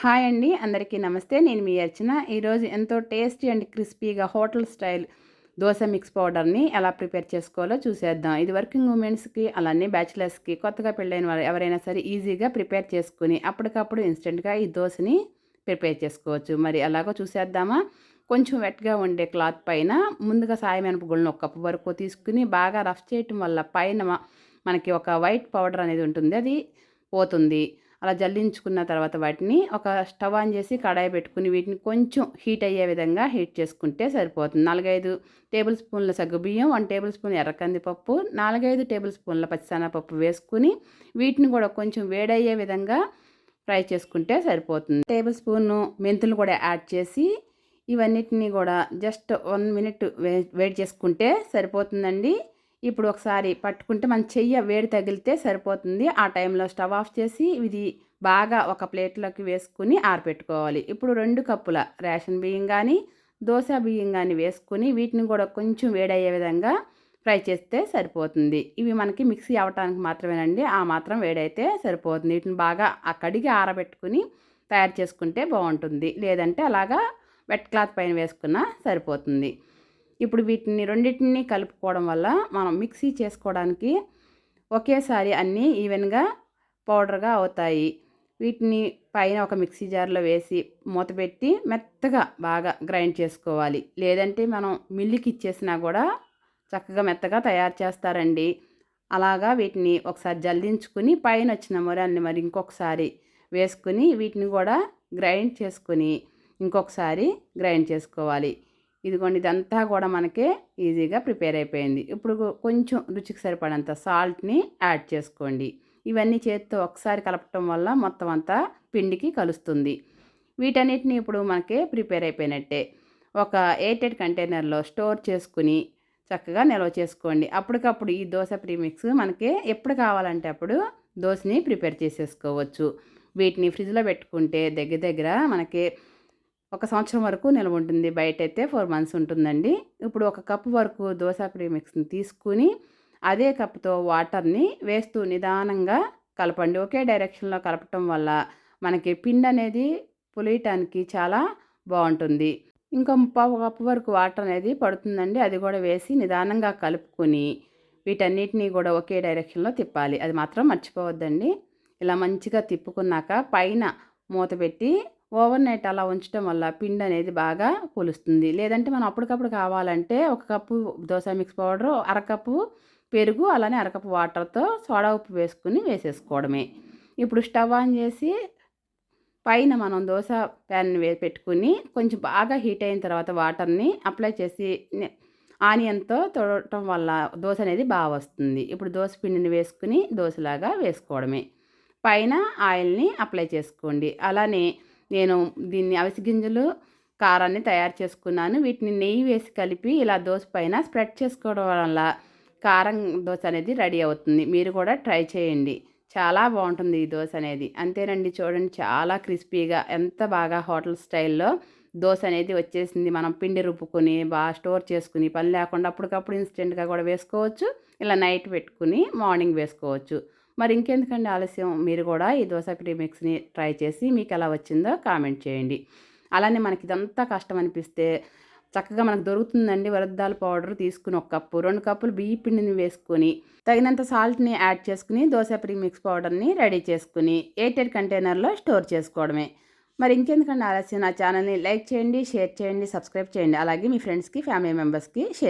Hi అండి అందరికీ నమస్తే. నేను మీ అర్చన. ఈరోజు ఎంతో టేస్టీ అండ్ క్రిస్పీగా హోటల్ స్టైల్ దోశ మిక్స్ పౌడర్ని ఎలా ప్రిపేర్ చేసుకోవాలో చూసేద్దాం. ఇది వర్కింగ్ ఉమెన్స్కి అలానే బ్యాచిలర్స్కి కొత్తగా పెళ్ళైన వారు ఎవరైనా సరే ఈజీగా ప్రిపేర్ చేసుకుని అప్పటికప్పుడు ఇన్స్టెంట్గా ఈ దోశని ప్రిపేర్ చేసుకోవచ్చు. మరి అలాగో చూసేద్దామా? కొంచెం వెట్గా ఉండే క్లాత్ పైన ముందుగా సాయమైన గుళ్ళను ఒక కప్పు వరకు తీసుకుని బాగా రఫ్ చేయటం వల్ల పైన మనకి ఒక వైట్ పౌడర్ అనేది ఉంటుంది. అది పోతుంది. అలా జల్లించుకున్న తర్వాత వాటిని ఒక స్టవ్ ఆన్ చేసి కడాయి పెట్టుకుని వీటిని కొంచెం హీట్ అయ్యే విధంగా హీట్ చేసుకుంటే సరిపోతుంది. నాలుగైదు టేబుల్ స్పూన్ల సగ్గుబియ్యం వన్ టేబుల్ స్పూన్ ఎర్రకందిపప్పు నాలుగైదు టేబుల్ స్పూన్ల పచ్చిశనగపప్పు వేసుకుని వీటిని కూడా కొంచెం వేడయ్యే విధంగా ఫ్రై చేసుకుంటే సరిపోతుంది. టేబుల్ స్పూన్ మెంతులు కూడా యాడ్ చేసి ఇవన్నిటిని కూడా జస్ట్ వన్ మినిట్ వే వేడి చేసుకుంటే సరిపోతుందండి. ఇప్పుడు ఒకసారి పట్టుకుంటే మన చెయ్య వేడి తగిలితే సరిపోతుంది. ఆ టైంలో స్టవ్ ఆఫ్ చేసి ఇది బాగా ఒక ప్లేట్లోకి వేసుకుని ఆరపెట్టుకోవాలి. ఇప్పుడు రెండు కప్పుల రేషన్ బియ్యం కానీ దోశ బియ్యం కానీ వేసుకుని వీటిని కూడా కొంచెం వేడయ్యే విధంగా ఫ్రై చేస్తే సరిపోతుంది. ఇవి మనకి మిక్సీ అవ్వటానికి మాత్రమేనండి. ఆ మాత్రం వేడైతే సరిపోతుంది. వీటిని బాగా ఆ కడిగి ఆరబెట్టుకుని తయారు చేసుకుంటే బాగుంటుంది. లేదంటే అలాగా వెట్ క్లాత్ పైన వేసుకున్నా సరిపోతుంది. ఇప్పుడు వీటిని రెండింటిని కలుపుకోవడం వల్ల మనం మిక్సీ చేసుకోవడానికి ఒకేసారి అన్నీ ఈవెన్గా పౌడర్గా అవుతాయి. వీటిని పైన ఒక మిక్సీ జార్లో వేసి మూతపెట్టి మెత్తగా బాగా గ్రైండ్ చేసుకోవాలి. లేదంటే మనం మిల్లుకి ఇచ్చేసినా కూడా చక్కగా మెత్తగా తయారు చేస్తారండి. అలాగా వీటిని ఒకసారి జల్దించుకుని పైన వచ్చిన మొరాన్ని మరి ఇంకొకసారి వేసుకుని వీటిని కూడా గ్రైండ్ చేసుకుని ఇంకొకసారి గ్రైండ్ చేసుకోవాలి. ఇదిగోండి ఇదంతా కూడా మనకి ఈజీగా ప్రిపేర్ అయిపోయింది. ఇప్పుడు కొంచెం రుచికి సరిపడంత సాల్ట్ని యాడ్ చేసుకోండి. ఇవన్నీ చేతితో ఒకసారి కలపటం వల్ల మొత్తం అంతా పిండికి కలుస్తుంది. వీటన్నిటిని ఇప్పుడు మనకి ప్రిపేర్ అయిపోయినట్టే. ఒక ఎయిటెడ్ కంటైనర్లో స్టోర్ చేసుకుని చక్కగా నిల్వ చేసుకోండి. అప్పటికప్పుడు ఈ దోశ ప్రీమిక్స్ మనకి ఎప్పుడు కావాలంటే అప్పుడు దోశని ప్రిపేర్ చేసేసుకోవచ్చు. వీటిని ఫ్రిడ్జ్లో పెట్టుకుంటే దగ్గర దగ్గర మనకి ఒక సంవత్సరం వరకు నిల్వ ఉంటుంది. బయట అయితే ఫోర్ మంత్స్ ఉంటుందండి. ఇప్పుడు ఒక కప్పు వరకు దోశ ప్రీమిక్స్ని తీసుకుని అదే కప్తో వాటర్ని వేస్తూ నిదానంగా కలపండి. ఒకే డైరెక్షన్లో కలపటం వల్ల మనకి పిండి అనేది పులియటానికి చాలా బాగుంటుంది. ఇంకా ముప్పావు కప్పు వరకు వాటర్ అనేది పడుతుందండి. అది కూడా వేసి నిదానంగా కలుపుకొని వీటన్నిటినీ కూడా ఒకే డైరెక్షన్లో తిప్పాలి. అది మాత్రం మర్చిపోవద్దండి. ఇలా మంచిగా తిప్పుకున్నాక పైన మూత పెట్టి ఓవర్ నైట్ అలా ఉంచడం వల్ల పిండి అనేది బాగా పులుస్తుంది. లేదంటే మనం అప్పటికప్పుడు కావాలంటే ఒక కప్పు దోశ మిక్స్ పౌడర్ అరకప్పు పెరుగు అలానే అరకప్పు వాటర్తో సోడా ఉప్పు వేసుకుని వేసేసుకోవడమే. ఇప్పుడు స్టవ్ ఆన్ చేసి పైన మనం దోశ ప్యాన్ వే పెట్టుకుని కొంచెం బాగా హీట్ అయిన తర్వాత వాటర్ని అప్లై చేసి ఆనియన్తో తొడటం వల్ల దోశ అనేది బాగా వస్తుంది. ఇప్పుడు దోశ పిండిని వేసుకుని దోశలాగా వేసుకోవడమే. పైన ఆయిల్ని అప్లై చేసుకోండి. అలానే నేను దీన్ని అవిసి గింజలు కారాన్ని తయారు చేసుకున్నాను. వీటిని నెయ్యి వేసి కలిపి ఇలా దోశ పైన స్ప్రెడ్ చేసుకోవడం వల్ల కారం దోశ అనేది రెడీ అవుతుంది. మీరు కూడా ట్రై చేయండి. చాలా బాగుంటుంది ఈ దోశ అనేది. అంతేనండి చూడండి చాలా క్రిస్పీగా ఎంత బాగా హోటల్ స్టైల్లో దోశ అనేది వచ్చేసింది. మనం పిండి రుబ్బుకొని బాగా స్టోర్ చేసుకుని పని లేకుండా అప్పటికప్పుడు ఇన్స్టెంట్గా కూడా వేసుకోవచ్చు. ఇలా నైట్ పెట్టుకుని మార్నింగ్ వేసుకోవచ్చు. మరి ఇంకెందుకండి ఆలస్యం? మీరు కూడా ఈ దోశ మిక్స్ని ట్రై చేసి మీకు ఎలా వచ్చిందో కామెంట్ చేయండి. అలానే మనకి ఇదంతా కష్టం అనిపిస్తే చక్కగా మనకు దొరుకుతుందండి వరద్దాల పౌడర్ తీసుకుని ఒక కప్పు రెండు కప్పులు బియ్య పిండిని వేసుకొని తగినంత సాల్ట్ని యాడ్ చేసుకుని దోశ ప్రీమిక్స్ పౌడర్ని రెడీ చేసుకుని ఎయిటెడ్ కంటైనర్లో స్టోర్ చేసుకోవడమే. మరి ఇంకెందుకండి ఆలస్యం? నా ఛానల్ని లైక్ చేయండి షేర్ చేయండి సబ్స్క్రైబ్ చేయండి. అలాగే మీ ఫ్రెండ్స్కి ఫ్యామిలీ మెంబర్స్కి షేర్